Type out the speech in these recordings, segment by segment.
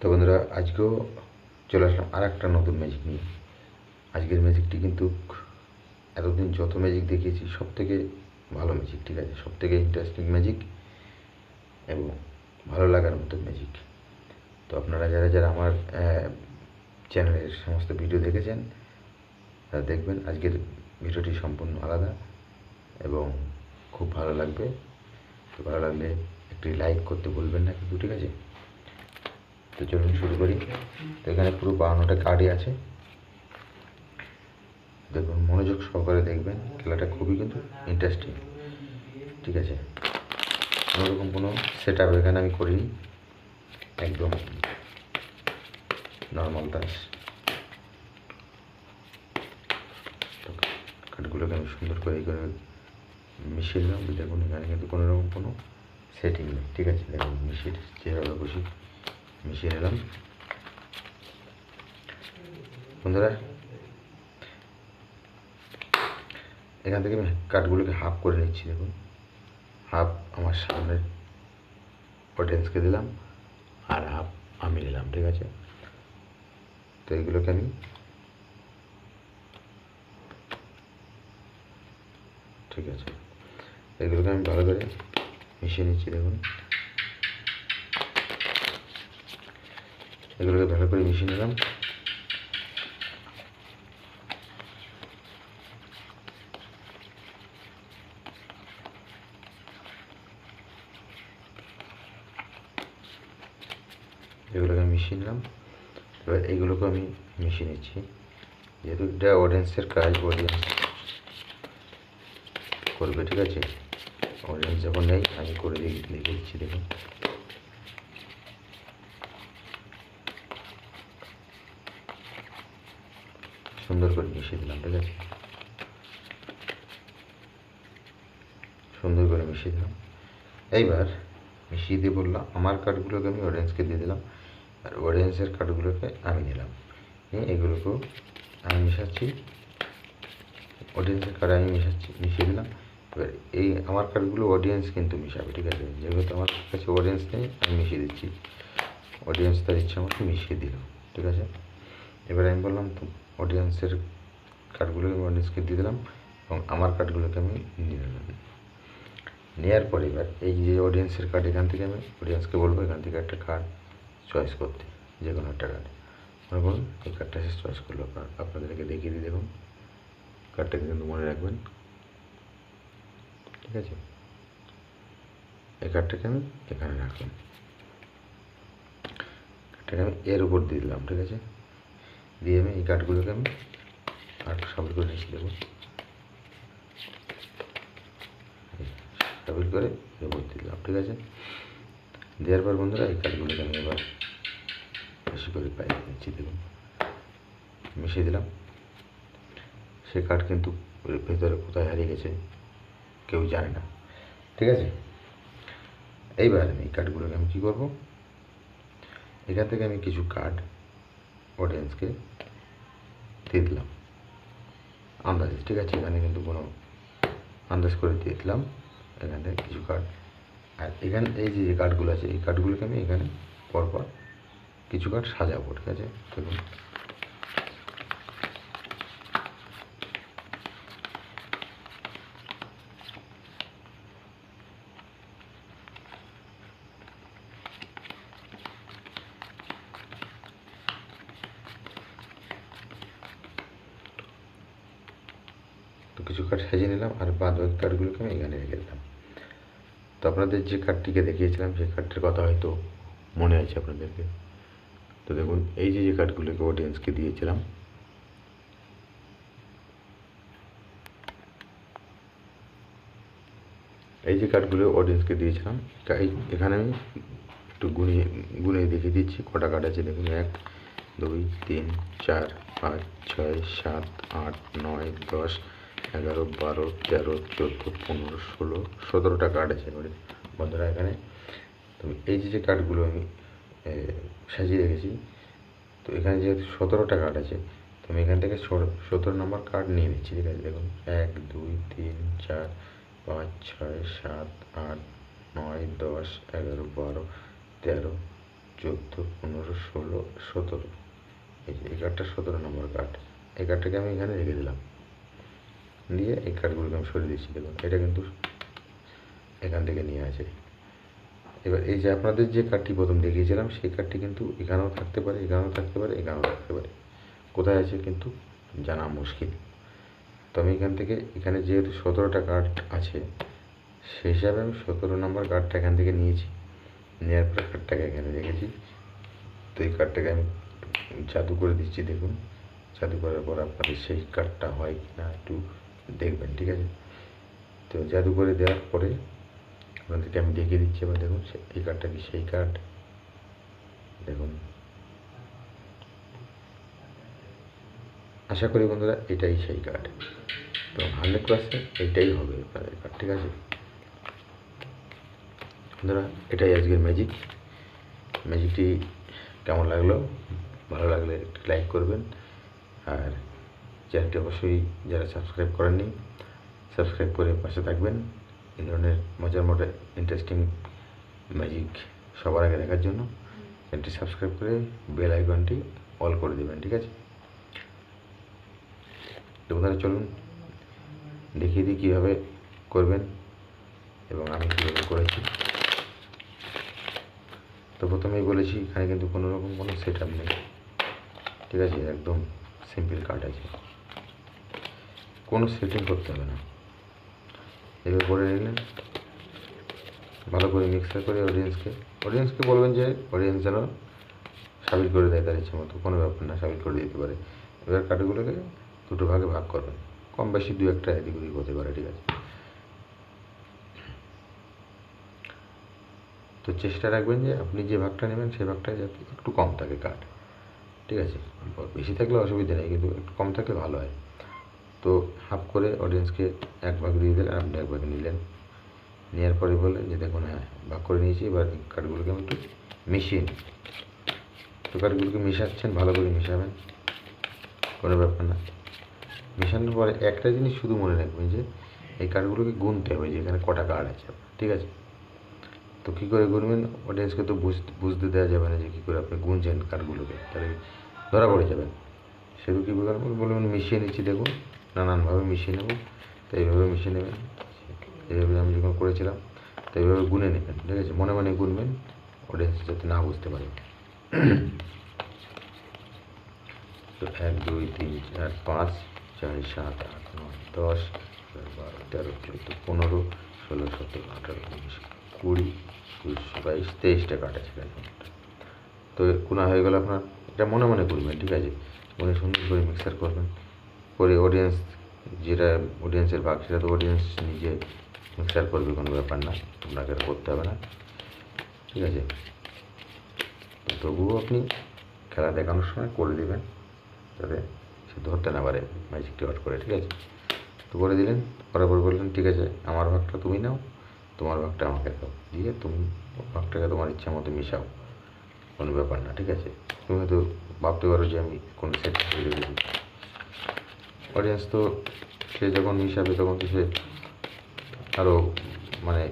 তো বন্ধুরা, আজকেও চলে আসলাম আর একটা নতুন ম্যাজিক নিয়ে। আজকের ম্যাজিকটি কিন্তু এতদিন যত ম্যাজিক দেখিয়েছি, সব থেকে ভালো ম্যাজিক ঠিক আছে? সব থেকে ইন্টারেস্টিং ম্যাজিক এবং ভালো লাগার মতো ম্যাজিক তো আপনারা যারা যারা আমার চ্যানেলের সমস্ত ভিডিও দেখেছেন, তারা দেখবেন আজকের ভিডিওটি সম্পূর্ণ আলাদা এবং খুব ভালো লাগবে। তো ভালো লাগলে একটি লাইক করতে ভুলবেন না কিন্তু, ঠিক আছে? তো চলুন শুরু করি। তো এখানে পুরো বাউন্নটা কার্ডই আছে। দেখুন, মনোযোগ সহকারে দেখবেন, খেলাটা খুবই কিন্তু ইন্টারেস্টিং ঠিক আছে? কোনোরকম কোনো সেট আপ এখানে আমি করিনি। একদম নর্মাল দাস কাঠগুলোকে আমি সুন্দর করে এই করে মিশিয়ে দিলাম। দেখুন, এখানে কিন্তু কোনো রকম কোনো সেটিং নেই। ঠিক আছে? দেখুন, মিশিয়ে যেভাবে খুশি। মিশিয়ে নিলাম। বন্ধুরা, এখান থেকে আমি কাঠগুলোকে হাফ করে নিচ্ছি, দেখুন। হাফ আমার সামনের অডিয়েন্সকে দিলাম আর হাফ আমি নিলাম, ঠিক আছে? তো এগুলোকে আমি ঠিক আছে, এগুলোকে আমি ভালো করে মিশিয়ে নিচ্ছি, দেখুন। এগুলোকে ভালো করে মিশিয়ে নিলাম। এগুলোকে মিশিয়ে নিলাম। এবার এইগুলোকে আমি মিশিয়ে নিচ্ছি। যেহেতু এটা অডিয়েন্সের কাজ অডিয়েন্স করবে, ঠিক আছে? অডিয়েন্স যখন নেই, আমি করে দিয়ে লিখে দিচ্ছি, দেখুন। সুন্দর করে মিশিয়ে দিলাম, ঠিক আছে? সুন্দর করে মিশিয়ে দিলাম। এইবার মিশিয়ে দিয়ে বললাম, আমার কার্ডগুলোকে আমি অডিয়েন্সকে দিয়ে দিলাম, আর অডিয়েন্সের কার্ডগুলোকে আমি নিলাম। নিয়ে এগুলোকেও আমি মিশাচ্ছি। অডিয়েন্সের কার্ড আমি মিশাচ্ছি, মিশিয়ে দিলাম। এবার এই আমার কার্ডগুলো অডিয়েন্স কিন্তু মিশাবে, ঠিক আছে? যেহেতু আমার কাছে অডিয়েন্স নেই, আমি মিশিয়ে দিচ্ছি। অডিয়েন্স তার ইচ্ছা মতো মিশিয়ে দিল ঠিক আছে? এবার আমি বললাম অডিয়েন্সের কার্ডগুলোকে আমি অডিয়েন্সকে দিয়ে দিলাম এবং আমার কার্ডগুলোকে আমি নিয়ে নিলাম। নেওয়ার পরে এবার এই যে অডিয়েন্সের কার্ড এখান থেকে আমি অডিয়েন্সকে বলব, এখান থেকে একটা কার্ড চয়েস করতে যে কোনো একটা কার্ড মনে করুন এই কার্ডটা সে চয়েস করল কার্ড আপনাদেরকে দেখিয়ে দিই, দেখুন। কার্ডটাকে কিন্তু মনে রাখবেন। ঠিক আছে? এই কার্ডটাকে আমি এখানে রাখলাম। কার্ডটাকে আমি এর উপর দিয়ে দিলাম, ঠিক আছে? দিয়ে আমি এই কার্ডগুলোকে আমি আর সাবল করে নিচ্ছি দেখুন সাবল করে দিয়ে দিলাম, ঠিক আছে? দেওয়ার পর বন্ধুরা এই কার্ডগুলোকে আমি এবার বেশি করে পাই নিচ্ছি দেবো। মিশিয়ে দিলাম। সে কার্ড কিন্তু ভেতরে কোথায় হারিয়ে গেছে কেউ জানে না, ঠিক আছে? এইবার আমি এই কার্ডগুলোকে আমি কী করব? এখান থেকে আমি কিছু কার্ড অডিয়েন্সকে দিয়ে দিলাম। আন্দাজ, ঠিক আছে? এখানে কিন্তু কোনো আন্দাজ করে দিয়ে দিলাম। এখান থেকে কিছু কার্ড আর এখানে, এই যে যে কার্ডগুলো আছে, এই কার্ডগুলোকে আমি এখানে পরপর কিছু কার্ড সাজাবো, ঠিক আছে? দেখুন। কিছু কার্ড সাজিয়ে নিলাম আর বাদ বাকি কার্ডগুলোকে আমি এখানে রেখে দিলাম। তো আপনাদের যে কার্ডটিকে দেখিয়েছিলাম, সেই কার্ডটির কথা হয়তো মনে আছে আপনাদেরকে। তো দেখুন, এই যে যে কার্ডগুলোকে অডিয়েন্সকে দিয়েছিলাম, এই যে কার্ডগুলো অডিয়েন্সকে দিয়েছিলাম এই, এখানে আমি একটু গুনিয়ে গুনিয়ে দেখিয়ে দিচ্ছি। কটা কার্ড আছে দেখুন, এক, দুই, তিন, চার, পাঁচ, ছয়, সাত, আট, নয়, দশ এগারো, বারো, তেরো, চোদ্দ, পনেরো, ষোলো, সতেরোটা কার্ড আছে এবারে বন্ধুরা, এখানে তো এই যে যে কার্ডগুলো আমি সাজিয়ে রেখেছি, তো এখানে যেহেতু সতেরোটা কার্ড আছে, তো আমি এখান থেকে সতেরো নম্বর কার্ড নিয়ে নিচ্ছি, ঠিক আছে? দেখুন, এক, দুই, তিন, চার, পাঁচ, ছয়, সাত, আট, নয়, দশ, এগারো, বারো, তেরো, চোদ্দ, পনেরো, ষোলো, সতেরো। এই যে, এই কার্ডটা সতেরো নম্বর কার্ড এই কার্ডটাকে আমি এখানে রেখে দিলাম। দিয়ে এই কার্ডগুলোকে আমি সরিয়ে দিচ্ছি, দেখুন। এটা কিন্তু এখান থেকে নিয়ে আছে। এবার এই যে আপনাদের যে কার্ডটি প্রথম দেখিয়েছিলাম, সেই কার্ডটি কিন্তু এখানেও থাকতে পারে, এখানেও থাকতে পারে, এখানেও থাকতে পারে। কোথায় আছে কিন্তু জানা মুশকিল। তো আমি এখান থেকে, এখানে যেহেতু সতেরোটা কার্ড আছে সেই হিসাবে আমি সতেরো নম্বর কার্ডটা এখান থেকে নিয়েছি। নেওয়ার পরে কার্ডটাকে এখানে রেখেছি। তো এই কার্ডটাকে আমি জাদু করে দিচ্ছি, দেখুন। জাদু করার পর আপনাদের সেই কার্ডটা হয় কি না একটু দেখবেন, ঠিক আছে? তো জাদু করে দেওয়ার পরে আপনাদেরকে আমি দেখিয়ে দিচ্ছি, এবার দেখুন এই কার্ডটা কি সেই কার্ড? দেখুন। আশা করি বন্ধুরা এটাই সেই কার্ড। তো হান্ড্রেড পার্সেন্ট এইটাই হবে আপনাদের কার্ড, ঠিক আছে? বন্ধুরা, এটাই আজকের ম্যাজিক। ম্যাজিকটি কেমন লাগল? ভালো লাগলে একটি লাইক করবেন। আর চ্যানেলটি অবশ্যই যারা সাবস্ক্রাইব করেননি, সাবস্ক্রাইব করে পাশে থাকবেন। এই ধরনের মজার মজার ইন্টারেস্টিং ম্যাজিক সবার আগে দেখার জন্য চ্যানেলটি সাবস্ক্রাইব করে বেল আইকনটি অল করে দেবেন, ঠিক আছে? তো বন্ধুরা, চলুন দেখিয়ে দিই কীভাবে করবেন এবং আমি কীভাবে করেছি। তো প্রথমেই বলেছি, এখানে কিন্তু কোনো রকম কোনো সেট আপ নেই, ঠিক আছে? একদম সিম্পল কার্ড আছে। কোনো সেটিং করতে হবে না। এবার করে নিলেন। ভালো করে মিক্সার করে অডিয়েন্সকে অডিয়েন্সকে বলবেন যে অডিয়েন্স যেন সাবিল করে দেয় তার ইচ্ছে মতো। কোনো ব্যাপার না সাবিল করে দিতে পারে। এবার কাঠগুলোকে দুটো ভাগে ভাগ করবেন। কম বেশি দু একটা এদিক ওদিক হতে পারে, ঠিক আছে? তো চেষ্টা রাখবেন যে আপনি যে ভাগটা নেবেন, সেই ভাগটা যাতে একটু কম থাকে কাঠ ঠিক আছে? বেশি থাকলে অসুবিধা নেই, কিন্তু একটু কম থাকলে ভালো হয়। তো হাফ করে অডিয়েন্সকে এক ভাগ দিয়ে দিলেন আপনি এক ভাগ নিলেন। নেওয়ার পরে বললেন যে, দেখুন হ্যাঁ ভাগ করে নিয়েছি, এবার কার্ডগুলোকে আমি একটু মিশিয়ে নিই। তো কার্ডগুলোকে মিশাচ্ছেন, ভালো করে মিশাবেন, কোনো ব্যাপার না। মেশানোর পরে একটা জিনিস শুধু মনে রাখবেন যে, এই কার্ডগুলোকে গুনতে হবে যে, এখানে কটা কার্ড আছে, ঠিক আছে? তো কী করে গুনবেন? অডিয়েন্সকে তো বুঝতে দেওয়া যাবে না যে, কী করে আপনি গুনছেন কার্ডগুলোকে তাহলে ধরা পড়ে যাবেন। সেগুলো কী করবেন বলবেন, মিশিয়ে নিচ্ছি, দেখুন। নানানভাবে মিশিয়ে নেব তো এইভাবে মিশিয়ে নেবেন। এইভাবে আমি যখন করেছিলাম তো এইভাবে গুনে নেবেন, ঠিক আছে? মনে মনে গুনবেন অডিয়েন্স যাতে না বুঝতে পারে। তো এক, দুই, তিন, চার, পাঁচ, ছয়, সাত, আট, নয়, দশ বারো, তেরো, চোদ্দ, পনেরো, ষোলো, সতেরো, আঠারো, উনিশ, কুড়ি, একুশ, বাইশ, তেইশটা কার্ড আছে তো কোনা হয়ে গেল আপনার। এটা মনে মনে করবেন ঠিক আছে? মনে সুন্দর করে মিক্সার করবেন। করে অডিয়েন্স যেটা অডিয়েন্সের ভাগ সেটা তো অডিয়েন্স নিজে মিক্সার করবে, কোনো ব্যাপার না, আপনাকে করতে হবে না, ঠিক আছে? তবুও আপনি খেলা দেখানোর সময় করে দেবেন, যাতে সে ধরতে না পারে ম্যাজিকটি হট করে, ঠিক আছে? তো করে দিলেন, করার পর বললেন, ঠিক আছে, আমার ভাগটা তুমি নাও, তোমার ভাগটা আমাকে দাও, দিয়ে তুমি ভাগটাকে তোমার ইচ্ছা মতো মিশাও, কোনো ব্যাপার না, ঠিক আছে? তুমি হয়তো ভাবতে পারো যে আমি কোনো সেট অডিয়েন্স তো সে যখন মিশাবে তখন তো সে আরও মানে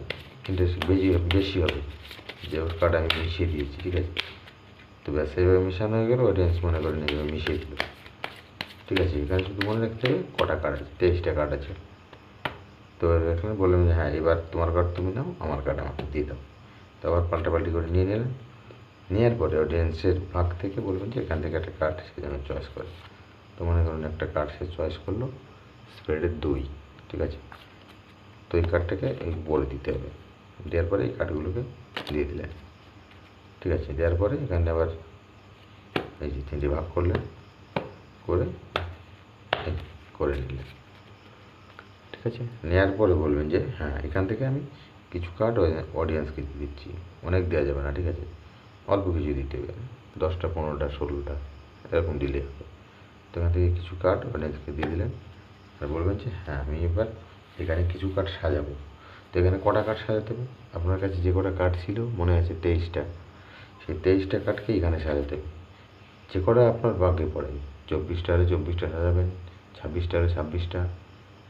ইন্টারেস্ট বেশি বেশি হবে যে ওর কার্ড আমি মিশিয়ে দিয়েছি, ঠিক আছে? তো ব্যাস এইভাবে মিশানো হয়ে গেল অডিয়েন্স মনে করেন এইভাবে মিশিয়ে দিল। ঠিক আছে, এখানে শুধু মনে রাখতে হবে কটা কার্ড আছে, তেইশটা কার্ড আছে। তো এখানে বললাম যে হ্যাঁ এবার তোমার কার্ড তুমি নাও, আমার কার্ড আমাকে দিয়ে দাও। তো আবার পাল্টাপাল্টি করে নিয়ে নিলেন। নেওয়ার পরে অডিয়েন্সের ভাগ থেকে বলবেন যে, এখান থেকে একটা কার্ড সে যেন চয়েস করে। তো মনে করুন একটা কার্ড সে চয়েস করল স্প্রেডের দুই, ঠিক আছে? তো এই কার্ডটাকে বলে দিতে হবে। দেওয়ার পরে এই কার্ডগুলোকে দিয়ে দিলেন। ঠিক আছে? দেওয়ার পরে এখানে আবার এই যে তিনটে ভাগ করলেন, করে করে নিলেন। ঠিক আছে? নেওয়ার পরে বলবেন যে হ্যাঁ এখান থেকে আমি কিছু কার্ড অডিয়েন্সকে দিচ্ছি। অনেক দেওয়া যাবে না, ঠিক আছে? অল্প কিছু দিতে হবে। দশটা, পনেরোটা, ষোলোটা, এরকম দিলে হবে। তো এখান থেকে কিছু কার্ড অডিয়েন্সকে দিয়ে দিলেন। আর বলবেন যে হ্যাঁ আমি এবার এখানে কিছু কার্ড সাজাবো। তো এখানে কটা কার্ড সাজাতে হবে? আপনার কাছে যে কটা কার্ড ছিল, মনে আছে তেইশটা? সেই তেইশটা কার্ডকে এখানে সাজাতে হবে? যে কটা আপনার ভাগ্যে পড়ে। চব্বিশটা হলে চব্বিশটা সাজাবেন, ছাব্বিশটা হলে ছাব্বিশটা।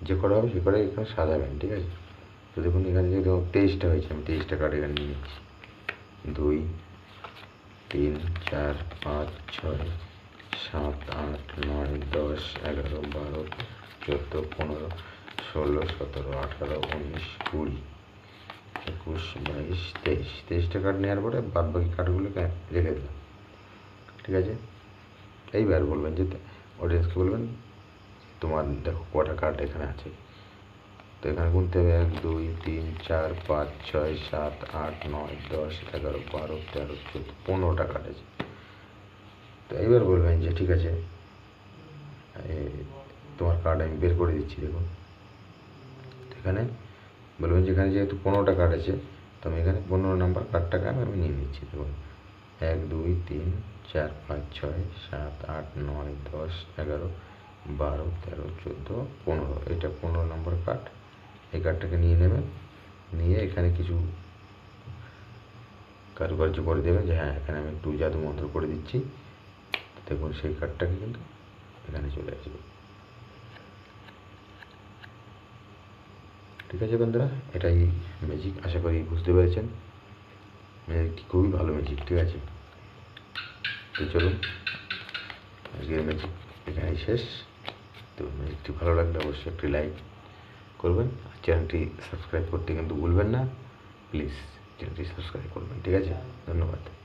যে কটা হবে, সে কটা এখানে সাজাবেন, ঠিক আছে? তো দেখুন, এখানে যেহেতু তেইশটা হয়েছে, আমি তেইশটা কার্ড এখানে নিয়ে নিচ্ছি। দুই, তিন, চার, পাঁচ, ছয় সাত, আট, নয়, দশ, এগারো, বারো, চোদ্দ, পনেরো, ষোলো, সতেরো, আঠারো, উনিশ, কুড়ি, একুশ, বাইশ, তেইশ। তেইশটা কার্ড নেওয়ার পরে বাদ বাকি কার্ডগুলোকে রেখে দিলাম। ঠিক আছে? এইবার বলবেন যে অডিয়েন্সকে বলবেন, তোমার দেখো কটা কার্ড এখানে আছে। তো এখানে গুনতে হবে এক, দুই, তিন, চার, পাঁচ, ছয়, সাত, আট, নয়, দশ, এগারো, বারো, তেরো, চোদ্দ, পনেরোটা কার্ড আছে। তো এইবার বলবেন যে, ঠিক আছে তোমার কার্ড আমি বের করে দিচ্ছি, দেখুন। এখানে বলবেন যে, এখানে যেহেতু পনেরোটা কার্ড আছে, তো আমি এখানে পনেরো নাম্বার কার্ডটাকে আমি আমি নিয়ে নিচ্ছি, দেখুন। এক, দুই, তিন, চার, পাঁচ, ছয়, সাত, আট, নয়, দশ, এগারো, বারো, তেরো, চোদ্দ, পনেরো। এটা পনেরো নম্বর কার্ড এই কার্ডটাকে নিয়ে নেবেন। নিয়ে এখানে কিছু কারুকার্য করে দেবেন যে হ্যাঁ এখানে আমি একটু জাদু মন্ত্র করে দিচ্ছি। দেখুন সেই কার্ডটাকে কিন্তু এখানে চলে আসবে। ঠিক আছে বন্ধুরা, এটাই ম্যাজিক আশা করি বুঝতে পেরেছেন। ম্যাজিকটি খুবই ভালো ম্যাজিক ঠিক আছে? তো চলুন, আজকের ম্যাজিক এখানেই শেষ। তো ম্যাজিকটি ভালো লাগলে অবশ্যই একটি লাইক করবেন। আর চ্যানেলটি সাবস্ক্রাইব করতে কিন্তু ভুলবেন না। প্লিজ চ্যানেলটি সাবস্ক্রাইব করবেন, ঠিক আছে? ধন্যবাদ।